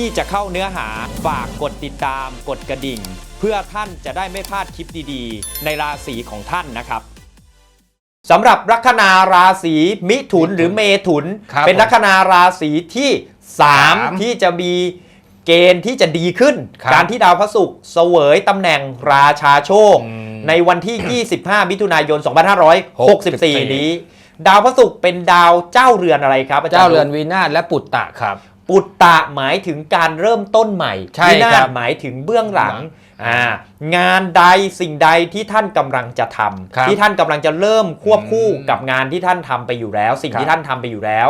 ที่จะเข้าเนื้อหาฝากกดติดตาม กดกระดิ่ง เพื่อท่านจะได้ไม่พลาดคลิปดีๆ ในราศีของท่านนะครับสำหรับลัคนาราศีมิถุนหรือเมถุน ครับเป็นผมลัคนาราศีที่ สาม3 ที่จะมีเกณฑ์ที่จะดีขึ้น ครับการที่ดาวพระศุกร์เสวยตำแหน่งราชาโชค อืมในวันที่ 25 มิถุนายน 2564นี้ ดาวพระศุกร์เป็นดาวเจ้าเรือนอะไรครับอาจารย์ เจ้าเรือนวีนาศและปุตตะครับ ปุตตะหมายถึงการเริ่มต้นใหม่ใช่วินาครัศบหมายถึงเบื้องหลังอ่าอ่างานใดสิ่งใดที่ท่านกำลังจะทำครับที่ท่านกำลังจะเริ่มควบคู่อืมกับงานที่ท่านทำไปอยู่แล้ว สิ่งครับ ที่ท่านทำไปอยู่แล้ว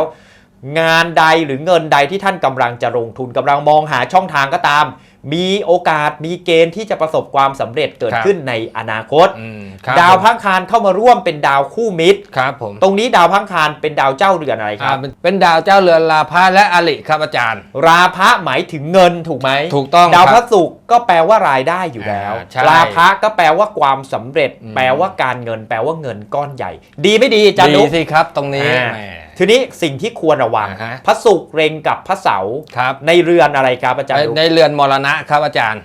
งานใดหรือเงินใดที่ท่านกำลังจะลงทุนกำลังมองหาช่องทางก็ตาม มีโอกาสมีเกณฑ์ที่จะประสบความสำเร็จเกิดครับขึ้นในอนาคตอืมครับดาวผมพังคารเข้ามาร่วมเป็นดาวคู่มิตรครับผมตรงนี้ดาวพังคารเป็นดาวเจ้าเรือนอะไรคอ่ารับเป็นเป็นดาวเจ้าเรือนลาภะและอริครับอาจารย์ ราพะหมายถึงเงินถูกไหมถูกต้องดาวคพรัระบศุกร์ก็แปลว่ารายได้อยู่แล้วอ่าใช่ราพะก็แปลว่าความสำเร็จอืมแปลว่าการเงิน แปลว่าเงินก้อนใหญ่ ดีไม่ดีอาจารย์ดีนุ๊กสิครับตรงนี้อ่าแหม ทีนี้สิ่งที่ควรระวัง อ่าฮะ พระศุกร์เร็งกับพระเสาร์ครับในเรือนอะไรครับอาจารย์นุ๊กในเรือนมรณะครับอาจารย์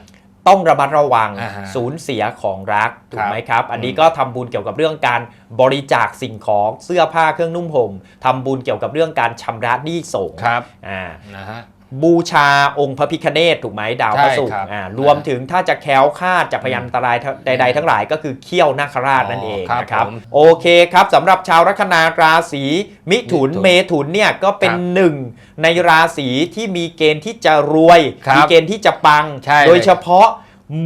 ต้องระมัดระวังอ่าฮะสูญเสียของรักถูครักบไหมครับ อันนี้อืมก็ทำบุญเกี่ยวกับเรื่องการบริจาคสิ่งของเสื้อผ้าเครื่องนุ่งห่มทำบุญเกี่ยวกับเรื่องการชำระหนี้สงฆ์ครับ อ่า นะฮะ บูชาองค์พระพิคเนตถูกไหมดาวพระศุกใช่ครัร์บอ่ารวมถึงถ้าจะแคล้วคลาดจากพยันตรายใด ๆ ทั้งหลายก็คือเขี้ยวนาคราชนั่นเองครับนะครับผมโอเคครับสำหรับชาวลัคนาราศีมิถุนมิถุนเมถุนเนี่ยก็เป็นครับหนึ่งในราศีที่มีเกณฑ์ที่จะรวยครับมีเกณฑ์ที่จะปังใช่โดยเฉพาะ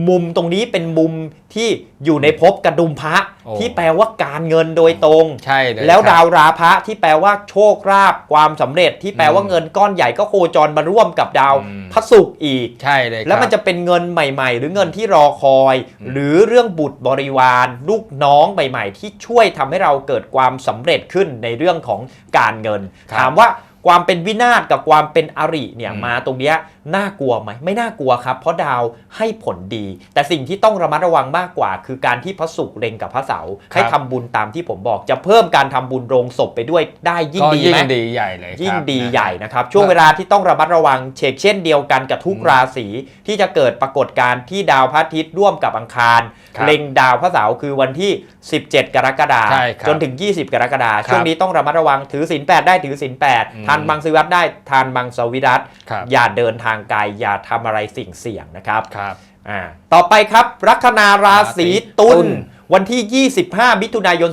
มุมตรงนี้เป็นมุมที่อยู่ในภพกระดุมพระโอ้ ที่แปลว่าการเงินโดยตรง ใช่เลยแล้วครับ ดาวราพะที่แปลว่าโชคลาภความสำเร็จที่แปลว่าอืมเงินก้อนใหญ่ก็โคจรมาร่วมกับดาวอืม พระศุกร์อีก ใช่เลยครับ แล้วมันจะเป็นเงินใหม่ ๆ หรือเงินที่รอคอยอืมหรือเรื่องบุตรบริวาร ลูกน้องใหม่ ๆ ที่ช่วยทำให้เราเกิดความสำเร็จขึ้นในเรื่องของการเงินถามว่าความเป็นวินาศกับความเป็นอริเนี่ยอืมมาตรงเนี้ย น่ากลัวไหมไม่น่ากลัวครับ เพราะดาวให้ผลดี แต่สิ่งที่ต้องระมัดระวังมากกว่า คือการที่พระศุกร์เล็งกับพระเสาร์ให้ทำบุญตามที่ผมบอก จะเพิ่มการทำบุญโรงศพไปด้วยได้ยิ่งก็ดียิ่ไหมงดีใหญ่เลยครับยิ่งดีนะฮะใหญ่นะครับ ช่วงเวลาที่ต้องระมัดระวังเชกเช่นเดียวกันกับทุกอืมราศีที่จะเกิดปรากฏการณ์ที่ดาวพระอาทิตย์ร่วมกับอังคารครับเล็งดาวพระเสาร์คือวันที่ 17 กรกฎาคใช่มครับจนถึง 20 กรกฎาคมครับช่วงนี้ต้องระมัดระวังถือศีล8ได้ถือศีลอืม8ทานมังสวิรัตได้ทานมังสวิรัตครับอย่าเดินทางไกลอย่าทำอะไรสิ่งเสี่ยงนะครับครับอ่าต่อไปครับลัคนาราศีตุตุลลวันที่ 25 มิถุนายน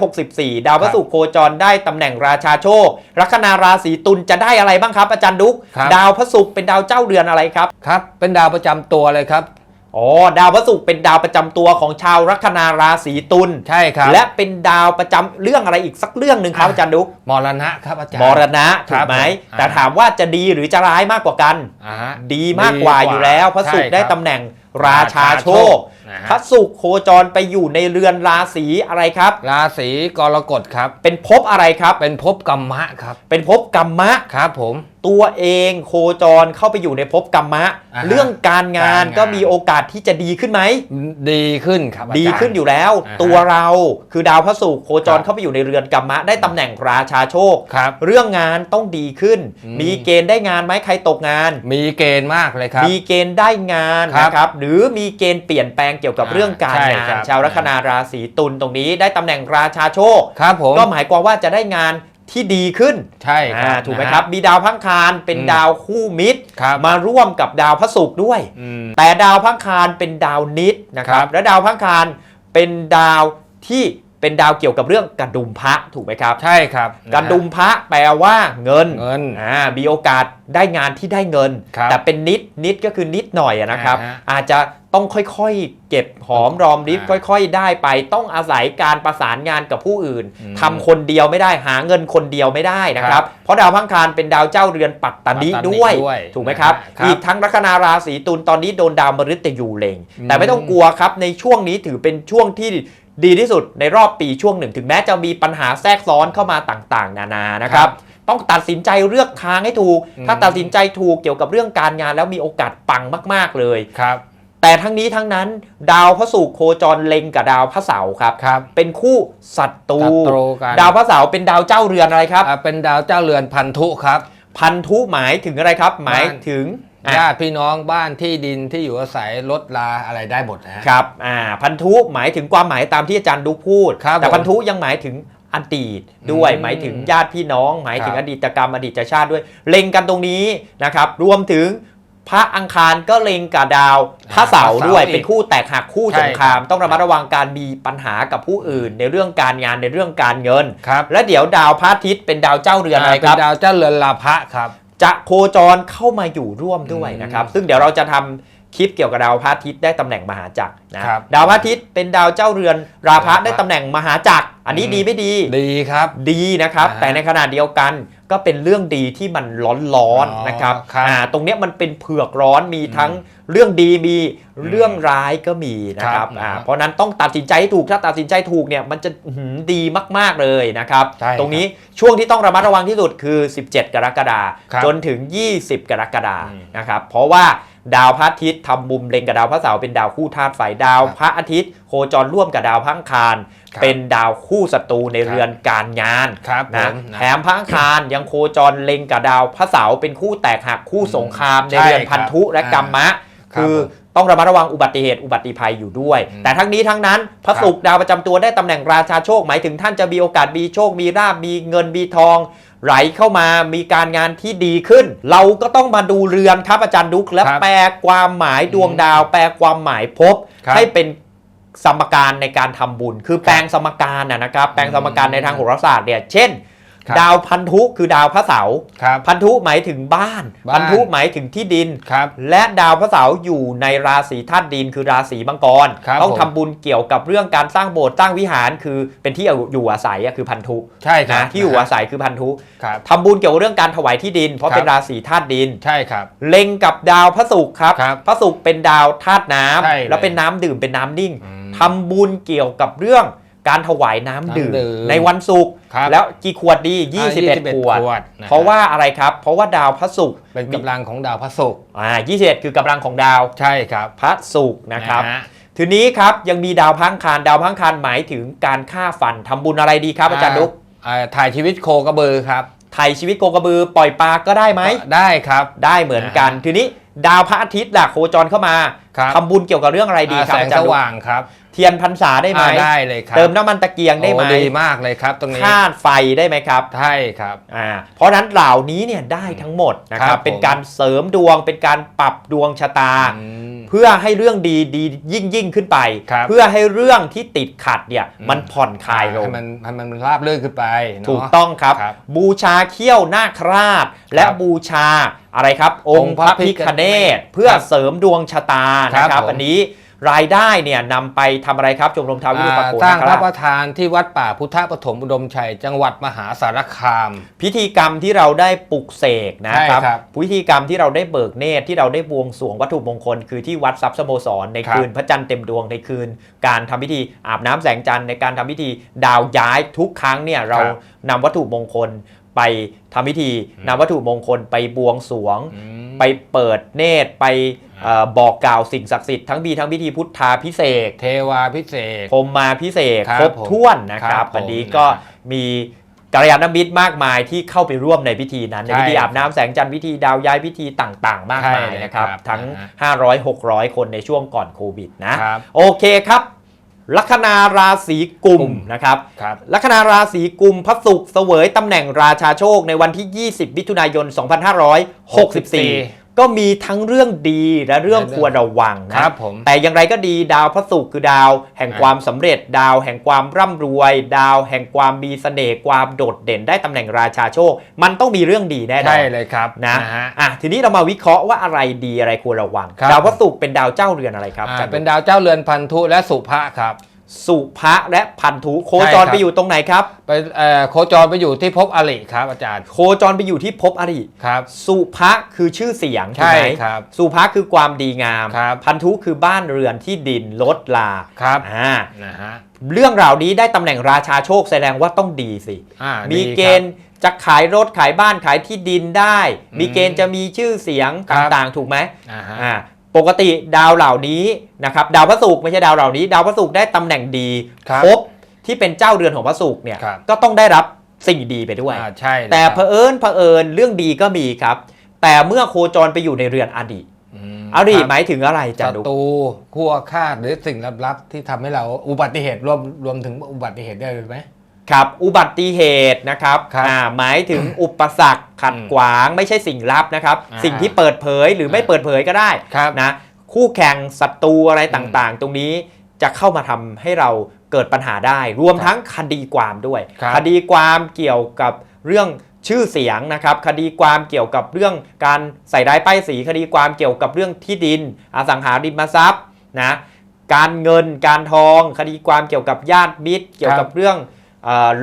2564 ดาวพระศุกร์โคจรได้ตำแหน่งราชาโชค ลัคนาราศีตุลจะได้อะไรบ้างครับ อาจารย์ดุกครับดาวพระศุกร์เป็นดาวเจ้าเรือนอะไรครับ ครับ เป็นดาวประจำตัวเลยครับ อ๋อดาวพระศุกร์เป็นดาวประจำตัวของชาวลัคนาราศีตุลใช่ครับ และเป็นดาวประจำเรื่องอะไรอีกสักเรื่องหนึ่งครับอะอาจารย์ดุกมรณะครับอาจารย์มรณะคถูรักบไหมผมแต่อ่าถามว่าจะดีหรือจะร้ายมากกว่ากันอ่าฮะดีมากกว่าอยู่แล้ว พระศุกร์ได้ตำแหน่งราชาโชคนะฮะพระศุกร์โคจรไปอยู่ในเรือนราศีอะไรครับ ราศีกรกฎครับ เป็นภพอะไรครับ เป็นภพกรรมะครับ เป็นภพกรรมะ ครับผม ตัวเองโคจรเข้าไปอยู่ในภพกรรมะ อ่าฮะเรื่องการงานการงาน ก็มีโอกาสที่จะดีขึ้นไหม ดีขึ้นครับอาจารย์ดีขึ้นอยู่แล้ว อ่าฮะตัวเราคือดาวพระศุกร์โคจรครับ เข้าไปอยู่ในเรือนกรรมะ ได้ตำแหน่งราชาโชค ครับ เรื่องงานต้องดีขึ้น อืม มีเกณฑ์ได้งานไหมใครตกงาน มีเกณฑ์มากเลยครับ มีเกณฑ์ได้งานครับนะครับ หรือมีเกณฑ์เปลี่ยนแปลงเกี่ยวกับอ่าเรื่องการใช่งาครันบชาวลัคนาราศีตุลตรงนี้ได้ตำแหน่งราชาโชคครับผมก็หมายความว่าจะได้งานที่ดีขึ้นใช่ครัอ่าบถูกไหมนะฮะครับ มีดาวพังคารเป็นอืมดาวคู่มิตรครับมาร่วมกับดาวพระศุกร์ด้วยอืมแต่ดาวพังคารเป็นดาวนิดนะครับครับและดาวพังคารเป็นดาวที่ เป็นดาวเกี่ยวกับเรื่องกระดุมพระถูกไหมครับใช่ครับกระดุมพระแปลว่าเงินเงินอ่ามีโอกาสได้งานที่ได้เงินครับแต่เป็นนิดนิดก็คือนิดหน่อยอะนะครับอ่าฮะอาจจะต้องค่อยๆ เก็บหอมรอมริบอ่าค่อย ๆ ได้ไป ต้องอาศัยการประสานงานกับผู้อื่นอืมทำคนเดียวไม่ได้หาเงินคนเดียวไม่ได้นะคครัรับบเพราะดาวพังคารเป็นดาวเจ้าเรือนปัตตานิปัตตานิด้วยด้วย ถูกไหมครับครับ อีกทั้งลัคนาราศีตุลตอนนี้โดนดาวมฤตยูเล็งอืมแต่ไม่ต้องกลัวครับในช่วงนี้ถือเป็นช่วงที่ ดีที่สุดในรอบปีช่วงหนึ่งถึงแม้จะมีปัญหาแทรกซ้อนเข้ามาต่างๆ นานานะครับ ต้องตัดสินใจเลือกทางให้ถูกอืมถ้าตัดสินใจถูกเกี่ยวกับเรื่องการงานแล้วมีโอกาสปังมาก ๆเลยครับแต่ทั้งนี้ทั้งนั้นดาวพระศุกร์โคจรเล็งกับดาวพระเสาร์ครับครับเป็นคู่ศัตรูศัตรูกันดาวพระเสาร์เป็นดาวเจ้าเรือนอะไรครับอ่าเป็นดาวเจ้าเรือนพันธุครับ พันธุหมายถึงอะไรครับ หมายถึงอะ ญาติพี่น้องบ้านที่ดินที่อยู่อาศัยลดลาอะไรได้หมดนะฮะครับอ่าพันธุหมายถึงความหมายตามที่อาจารย์ดุกพูดครับแต่ผมพันธุยังหมายถึงอดีตด้วยอืมหมายถึงญาติพี่น้อง หมายถึงครัอบดีตกรรมอดีตชาติด้วย เล็งกันตรงนี้นะครับ รวมถึงพระอังคารก็เล็งกับดาวพระเสาร์ด้วยเป็นคู่แตกหักคู่สงคราม ต้องระมัดระวังการมีปัญหากับผู้อื่น ในเรื่องการงานในเรื่องการเงินครับและเดี๋ยวดาวพระอาทิตย์เป็นดาวเจ้าเรือนอะไรเป็คนรับดาวเจ้าเรือนลาภะครับ จะโคจรเข้ามาอยู่ร่วมด้วยนะครับอืมซึ่งเดี๋ยวเราจะทำคลิปเกี่ยวกับดาวพระอาทิตย์ได้ตำแหน่งมหาจักรนะครับดาวพระอาทิตย์เป็นดาวเจ้าเรือนราพะราพะได้ตำแหน่งมหาจักร อันนี้อืมดีไม่ดี ดีครับ ดีนะครับอ่าฮะแต่ในขณะเดียวกัน ก็เป็นเรื่องดีที่มันร้อนอ๋อๆนะครับครับอ่าตรงเนี้ยมันเป็นเผือกร้อนมีทั้งเรื่องดีมีเรื่องร้ายก็มีนะครับครับอ่าครับเพราะฉะนั้นต้องตัดสินใจให้ถูกถ้าตัดสินใจถูกเนี่ยมันจะอื้อหือดีมากๆเลยนะครับ ใช่ครับตรงนี้ช่วงที่ต้องระมัดระวังที่สุดคือ 17 กรกฎาคครับมจนถึง 20 กรกฎาคมอืม นะครับเพราะว่า ดาวพระอาทิตย์ทำมุมเล็งกับดาวพระเสาร์เป็นดาวคู่ธาตุไฟดาวพระอาทิตย์ โคจรร่วมกับดาวพระอังคาร ครับเป็นดาวคู่ศัตรูในเรือนการงานครับผนะมแถมพระอังคารยังโคจรเล็งกับดาวพระเสาร์เป็นคู่แตกหักคู่สงครามในใช่เรือนพันธุและครับกรรมะ ครับคือผม ต้องระมัดระวังอุบัติเหตุอุบัติภัยอยู่ด้วยอืมแต่ทั้งนี้ทั้งนั้นพระศุกร์ดาวประจำตัวได้ตำแหน่งราชาโชค หมายถึงท่านจะมีโอกาสมีโชค มีลาบมีเงินมีทอง ไหลเข้ามามีการงานที่ดีขึ้น เราก็ต้องมาดูเรือนครับอาจารย์ดุกและครับแปลความหมายดวงดาว แปลความหมายภพครับให้เป็นสมการในการทำบุญ คือแปลงสมการนะนะครับ แปลงสมการในทางโหราศาสตร์เนี่ยเช่นครับ ดาวพันธุคือดาวพระเสาร์ครับพันธุหมายถึงบ้านบ้าน พันธุหมายถึงที่ดินครับและดาวพระเสาร์อยู่ในราศีธาตุดินคือราศีมังกรครับต้องผมทำบุญเกี่ยวกับเรื่องการสร้างโบสถ์สร้างวิหารคือเป็นที่อยู่อาศัยอะคือพันธุใช่ครับนะที่อยู่อาศัยคือพันธุครับทำบุญเกี่ยวกับเรื่องการถวายที่ดิน เพราะครับเป็นราศีธาตุดินใช่ครับเล็งกับดาวพระศุกร์ครับครับพระศุกร์เป็นดาวธาตุน้ใช่เลยำแล้วเป็นน้ำดื่มเป็นน้ำนิ่งอืมทำบุญเกี่ยวกับเรื่อง การถวายน้ำดื่มน้ำดื่มในวันศุกร์ครับ แล้วกี่ขวดดีอ่า21 ขวดขวดนะฮะเพราะว่าอะไรครับ เพราะว่าดาวพระศุกร์เป็นกำลังของดาวพระศุกร์อ่า21 คือกำลังของดาวใช่ครับพระศุกร์นะครับ ฮ ทีนี้ครับยังมีดาวพังคารดาวพังคารหมายถึงการฆ่าฟันทำบุญอะไรดีครับอาจารย์ดุกอ่าถ่ายชีวิตโคกระบือครับไทยชีวิตโคกระบือปล่อยปลาก็ได้ไหมได้ครับ ได้เหมือนกันอ่าทีนี้ ดาวพระอาทิตย์ล่ะโคจรเข้ามาครับทำบุญเกี่ยวกับเรื่องอะไรดีอ่าครับแสงอาจาสรย์ดุกว่างครับเทียนพรรษาได้ไหมอ่าได้เลยครับเติมน้ำมันตะเกียงได้ไหมโอ้ดีมากเลยครับ ตรงนี้ธาตุไฟได้ไหมครับ ใช่ครับ อ่าเพราะฉะนั้นเหล่านี้เนี่ยได้ทั้งหมดนะคครัรับบผม เป็นการเสริมดวงเป็นการปรับดวงชะตา อืมเพื่อให้เรื่องดีดียิ่งยิ่งขึ้นไปครับเพื่อให้เรื่องที่ติดขัดเนี่ยอืมมันผ่อนคลายลงให้มันให้มันราบรื่นขึ้นไปเนะถูกต้องครับครับ บูชาเขี้ยวนาคราช และครับบูชาอะไรครับ องค์พระพิคเนตเพื่อเสริมดวงชะตาครับนะครับผมอันนี้ รายได้เนี่ยนำไปทำอะไรครับชมรมท้าววิรุฬปอ่าโกสร้างนาคพราระชประธานที่วัดป่าพุทธปฐมอุดมชัย จังหวัดมหาสารคาม พิธีกรรมที่เราได้ปลุกเสกนะครับใช่ครับพิธีกรรมที่เราได้เบิกเนตรที่เราได้บวงสรวงวัตถุมงคล คือที่วัดทรัพย์สโมสร ในครับคืนพระจันทร์เต็มดวงในคืน การทำพิธีอาบน้ำแสงจันทร์ในการทำพิธีดาวย้ายทุกครั้งเนี่ยเรานำวัตถุมงคลไปทำพิธีนำวัตถุมงคลไปบวงสรวงอืมไปเปิดเนตรไปเอ่อบอกกล่าวสิ่งศักดิ์สิทธิ์ทั้งมีทั้งพิธีพุทธาพิเศษกเทวาพิเศษพรหมมาพิเศษกครับครบถ้วนนะคครัรับบผมวันนี้ก็นะฮะมีกัลยาณมิตรมากมายที่เข้าไปร่วมในพิธีนั้นในใช่พิธีอาบน้ำแสงจันทร์พิธีดาวย้ายพิธีต่างๆ มากมายใช่เลยนะครับครับ ทั้งนะฮะ500-600 คนในช่วงก่อนโควิดนะครับโอเคครับลัคนาราศีกุมกุมนะครับครับลัคนาราศีกุมพระศุกร์เสวยตำแหน่งราชาโชคในวันที่ 20 มิถุนายน 2564 ก็มีทั้งเรื่องดีและเรื่องควรระวังนะครับผมแต่อย่างไรก็ดีดาวพระศุกร์คือดาว แห่งอ่าความสำเร็จ ดาวแห่งความร่ำรวย ดาวแห่งความมีเสน่ห์ความโดดเด่นได้ตำแหน่งราชาโชค มันต้องมีเรื่องดีแน่นอใช่นเลยครับนะฮะอะทีนี้เรามาวิเคราะห์ว่าอะไรดีอะไรควรระวังครับดาวพระศุกร์เป็นดาวเจ้าเรือนอะไรครับอ่าอาจารย์เป็นดาวเจ้าเรือนพันธุและสุภะครับ สุภะและพันธุโคใช่จครัรบไปอยู่ตรงไหนครับ ไปเอ่อโคจรไปอยู่ที่ภพอริครับอาจารย์ โคจรไปอยู่ที่ภพอริครับ สุภะคือชื่อเสียงถูกใช่ไหมครับ สุภะคือความดีงามครับพันธุคือบ้านเรือนที่ดินลดลาครับอ่านะฮะเรื่องราวนี้ได้ตำแหน่งราชาโชคแสดงว่าต้องดีสิอ่ามีดีเกครับณฑ์จะขายรถขายบ้านขายที่ดินได้ มีเกณฑ์จะมีชื่อเสียงครับต่างๆ ถูกไหมอ่าฮะอ่า ปกติดาวเหล่านี้นะครับดาวพระศุกร์ไม่ใช่ดาวเหล่านี้ ดาวพระศุกร์ได้ตำแหน่งดีครับ ภพที่เป็นเจ้าเรือนของพระศุกร์เนี่ยครับ ก็ต้องได้รับสิ่งดีไปด้วย อ่าใช่เลยแต่ครับเผอิญเผอิญเรื่องดีก็มีครับ แต่เมื่อโคจรไปอยู่ในเรือนอดีตมอดีตครับหมายถึงอะไรจาศัดุกตรูคู่อาฆาตหรือสิ่งลับๆที่ทำให้เราอุบัติเหตุรวมรวมถึงอุบัติเหตุได้เลยไหม ครับอุบัติเหตุนะครับครับอ่าหมายถึงอุปสรรคขัดอืมขวางไม่ใช่สิ่งลับนะครับ อ่า สิ่งที่เปิดเผยหรือไม่อ่าเปิดเผยก็ได้ครับ นะคู่แข่งศัตรูอะไรอืมต่างๆ ตรงนี้จะเข้ามาทำให้เราเกิดปัญหาได้ รวมทั้งคดีความด้วย ครับ คดีความเกี่ยวกับเรื่องชื่อเสียงนะครับ คดีความเกี่ยวกับเรื่องการใส่ร้ายป้ายสีคดีความเกี่ยวกับเรื่องที่ดิน อสังหาริมทรัพย์นะ การเงินการทอง คดีความเกี่ยวกับญาติมิตร เกี่ยวกับเรื่องเอ่อ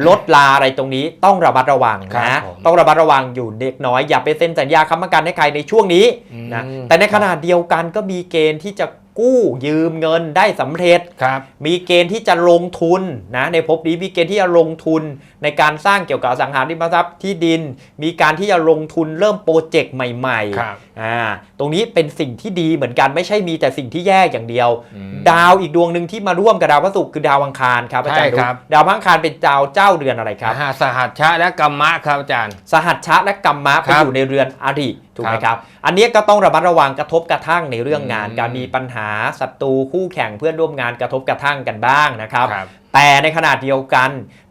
ลดลาอะไรตรงนี้ต้องระมัดระวังครันะบผมต้องระมัดระวังอยู่เด็กน้อยอย่าไปเซ็นสัญญาค้ำประกันให้ใครในช่วงนี้นะอืมแต่ในขณะเดียวกันก็มีเกณฑ์ที่จะกู้ยืมเงินได้สำเร็จครับมีเกณฑ์ที่จะลงทุนนะในภพนี้มีเกณฑ์ที่จะลงทุนในการสร้างเกี่ยวกับอสังหาริมทรัพย์ที่ดิน มีการที่จะลงทุนเริ่มโปรเจกต์ใหม่ครับๆอ่าตรงนี้เป็นสิ่งที่ดีเหมือนกันไม่ใช่มีแต่สิ่งที่แย่อย่างเดียวอืมดาวอีกดวงหนึ่งที่มาร่วมกับดาวพระศุกร์คือดาวอังคารครับอาจารย์ใช่ครับ ดาวพระอังคารเป็นดาวเจ้าเรือนอะไรครับอ่าสหัสชะและกรรมะครับอาจารย์ สหัชชะและกรรมะไปครับอยู่ในเรือนอริถูกไหมครับครับ อันนี้ก็ต้องระมัดระวังกระทบกระทั่งในเรื่องงานอืมการมีปัญหาศัตรูคู่แข่งเพื่อนร่วมงานกระทบกระทั่งกันบ้างนะครับครับ แต่ในขณะเดียวกัน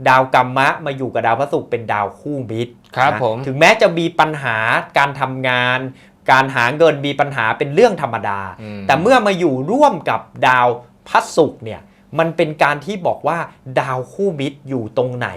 ดาวกรรมะมาอยู่กับดาวพระศุกร์เป็นดาวคู่มิตรครับนะผมถึงแม้จะมีปัญหาการทำงาน การหาเงินมีปัญหาเป็นเรื่องธรรมดาอืมแต่เมื่อมาอยู่ร่วมกับดาวพระศุกร์เนี่ยมันเป็นการที่บอกว่าดาวคู่มิตรอยู่ตรงไหน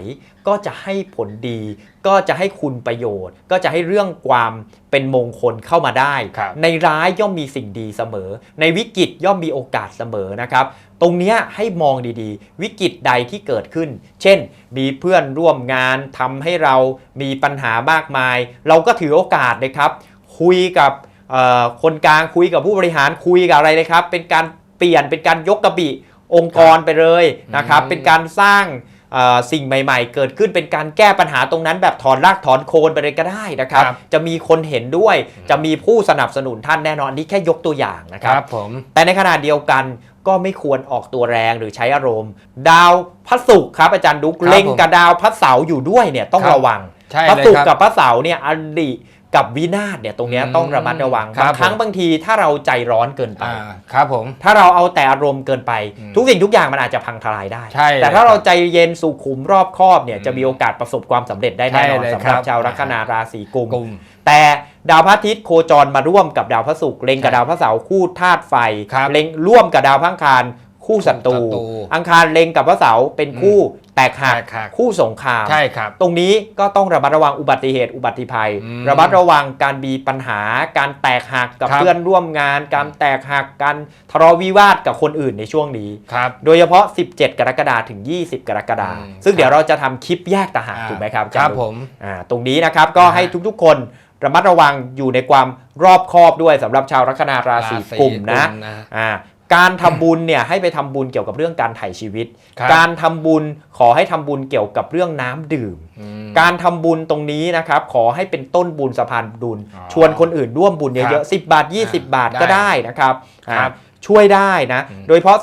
ก็จะให้ผลดี ก็จะให้คุณประโยชน์ ก็จะให้เรื่องความเป็นมงคลเข้ามาได้ครับในร้ายย่อมมีสิ่งดีเสมอ ในวิกฤตย่อมมีโอกาสเสมอนะครับ ตรงเนี้ยให้มองดีๆ วิกฤตใดที่เกิดขึ้น เช่น มีเพื่อนร่วมงานทำให้เรามีปัญหามากมาย เราก็ถือโอกาสเลยครับ คุยกับเอ่อคนกลางคุยกับผู้บริหารคุยกับอะไรเลยครับ เป็นการเปลี่ยนเป็นการยกกระบี่องค์กรไปเลยนะครับอืมเป็นการสร้างเอ่อสิ่งใหม่ ๆ เกิดขึ้นเป็นการแก้ปัญหาตรงนั้น แบบถอนรากถอนโคนไปเลยก็ได้นะครับครับจะมีคนเห็นด้วย จะมีผู้สนับสนุนท่านแน่นอนอันนี่แค่ยกตัวอย่างนะคครัรับบผมแต่ในขณะเดียวกันก็ไม่ควรออกตัวแรงหรือใช้อารมณ์ ดาวพระศุกร์ครับ อาจารย์ดุกครับเล็งกับดาวพระเสาร์อยู่ด้วยเนี่ยต้องครับระวังใช่พระเลยศุกคร์รับกับพระเสาร์เนี่ยอริ กับวินาศเนี่ยตรงเนี้ยอืมต้องระมัดระวังครับบางครั้งผม บางทีถ้าเราใจร้อนเกินไป อ่าครับผม ถ้าเราเอาแต่อารมณ์เกินไป อืมทุกสิ่งทุกอย่างมันอาจจะพังทลายได้ ใช่แต่ถ้าเลยเราครับใจเย็นสุขุมรอบคอบเนี่ยอืมจะมีโอกาสประสบความสำเร็จได้แน่นอนใช่เลยสำหรับครับชาวลัคนาราศีกุม กลุ่ม แต่ดาวพระอาทิตย์โคจรมาร่วมกับดาวพระศุกร์เล็งกับใช่ดาวพระเสาร์คู่ธาตุไฟครับ เล็งร่วมกับดาวพระอังคาร คู่ศัตรูศัตรูอังคารเล็งกับพระเสาร์เป็นคู่แตกหักแตกหัก คู่สงคราม ใช่ครับ ตรงนี้ก็ต้องระมัดระวังอุบัติเหตุอุบัติภัย อืมระมัดระวังการมีปัญหา การแตกหักกับครับ เพื่อนร่วมงาน การแตกหักการทะเลาะวิวาทกับคนอื่นในช่วงนี้ ครับ โดยเฉพาะ 17 กรกฎาคมถึง 20 กรกฎาคมอืมซึ่งเดี๋ยวเราจะทำคลิปแยกต่างหากถูกไหมครับครับอาจาย์ผม อ่าตรงนี้นะครับก็อ่าให้ทุกๆ คนระมัดระวังอยู่ในความรอบคอบด้วยสำหรับชาวลัคนาราศีกุมนะนะอ่า การทำบุญเนี่ยให้ไปทำบุญเกี่ยวกับเรื่องการไถ่ชีวิตครับการทำบุญขอให้ทำบุญเกี่ยวกับเรื่องน้ำดื่มอืมการทำบุญตรงนี้นะครับขอให้เป็นต้นบุญสะพานบุญอ๋อชวนคนอื่นร่วมบุญครัเยอะบๆ10 บาท 20 บาทก็ได้ได้นะครับอ่าครับช่วยได้นะอืมโดยเฉพาะ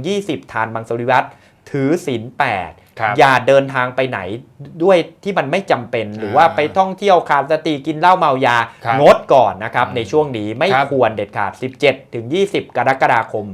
17-20 ทานมังสวิรัตถือศีลแปดครับ อย่าเดินทางไปไหนด้วยที่มันไม่จำเป็น หรือว่าอ่าไปท่องเที่ยวขาดสติกินเหล้าเมายาครับงดก่อนนะครับอืมในช่วงนี้ไม่ครับควรเด็ดขาด 17-20 กรกฎาคม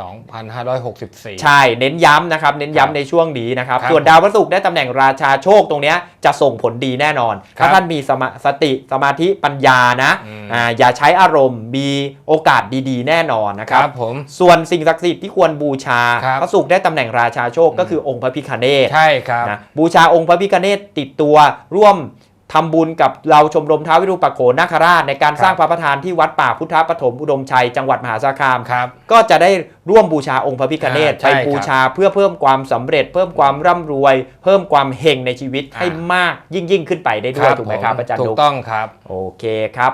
2,564 ใช่ เน้นย้ำนะครับ เน้นครับย้ำในช่วงนี้นะครับครับส่วนดาวพฤหัสได้ตำแหน่งราชาโชคตรงเนี้ยจะส่งผลดีแน่นอนครับถ้าท่านมีสมาสติสมาธิปัญญานะอืมอ่าอย่าใช้อารมณ์ มีโอกาสดีๆ แน่นอนนะคครัรับบผมส่วนสิ่งศักดิ์สิทธิ์ที่ควรบูชาครับพระศุกร์ได้ตำแหน่งราชาโชคก็คือองค์พระพิคเนศใช่ครับนะบูชาองค์พระพิคเนศติดตัวร่วม ทำบุญกับเราชมรมท้าววิรูปักโขนาคราช ในการครับสร้างพระประธานที่วัดป่าพุทธปฐมอุดมชัยจังหวัดมหาสารคามครับก็จะได้ร่วมบูชาองค์พระพิฆเนศอ่าใช่ไปบูชาเพื่อเพิ่มความสำเร็จ เพิ่มความร่ำรวย เพิ่มความเฮงในชีวิตอ่าให้มากยิ่งยิ่งขึ้นไปได้ด้วยถูกไหมครับผมอาจารย์ถูดุกกต้องครับ โอเคครับ